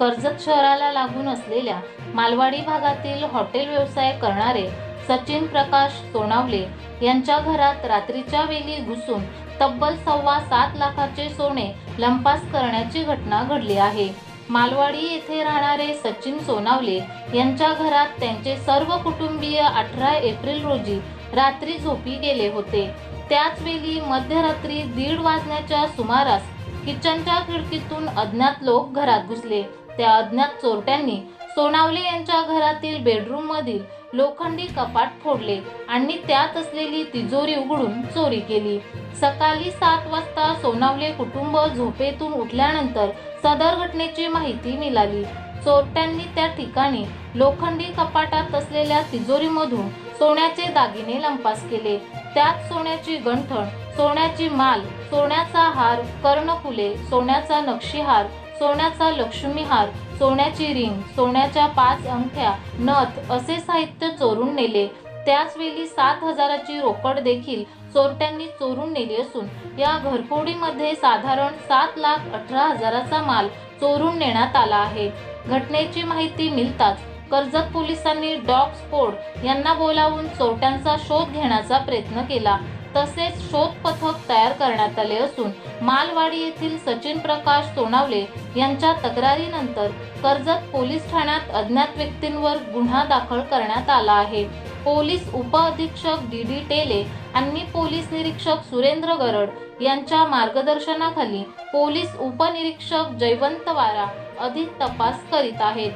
कर्जत शहराला लागून असलेल्या मालवाडी भागातील हॉटेल व्यवसाय करणारे सचिन प्रकाश सोनावले यांच्या घरात रात्रीच्या वेळी घुसून तब्बल सव्वा सात लाखाचे सोने लंपास करण्याची घटना घडली आहे. मालवाडी येथे राहणारे सचिन सोनावले यांच्या घरात त्यांचे सर्व कुटुंबीय अठरा एप्रिल रोजी रात्री झोपी गेले होते. त्याच वेळी मध्यरात्री दीड वाजण्याच्या सुमारास किचनच्या खिडकीतून अज्ञात लोक घरात घुसले. त्या अज्ञात चोरट्यांनी सोनावले यांच्या घरातील बेडरूम मधील लोखंडी कपाट फोडले आणि त्यात असलेली तिजोरी उघडून चोरी केली. सकाळी सात वाजता सोनावले कुटुंब झोपेतून उठल्यानंतर सदर घटनेची माहिती मिळाली. चोरट्यांनी त्या ठिकाणी लोखंडी कपाटात असलेल्या तिजोरीमधून सोन्याचे दागिने लंपास केले. त्यात सोन्याची गंठण सोन्याची माल सोन्याचा हार कर्णफुले सोन्याचा नक्षीहार सोन्याचा लक्ष्मीहार सोन्याची रिंग सोन्याच्या पाच अंगठ्या नथ असे साहित्य चोरून नेले. त्याच वेळी सात हजाराची रोकड देखील चोरट्यांनी चोरून नेली असून या घरफोडीमध्ये साधारण सात लाख अठरा हजाराचा माल चोरून नेण्यात आला आहे. घटनेची माहिती मिळताच कर्जत पोलिसांनी डॉग स्पोर्ड यांना बोलावून चोरट्यांचा शोध घेण्याचा प्रयत्न केला. तसेच शोध पथक तयार करण्यात आले असून मालवाडी येथील सचिन प्रकाश सोनावले यांच्या तक्रारीनंतर कर्जत पोलीस ठाण्यात अज्ञात व्यक्तींवर गुन्हा दाखल करण्यात आला आहे. पोलीस उपअधीक्षक डी डी टेले आणि पोलीस निरीक्षक सुरेंद्र गरड यांच्या मार्गदर्शनाखाली पोलीस उपनिरीक्षक जयवंत वारा अधिक तपास करीत आहेत.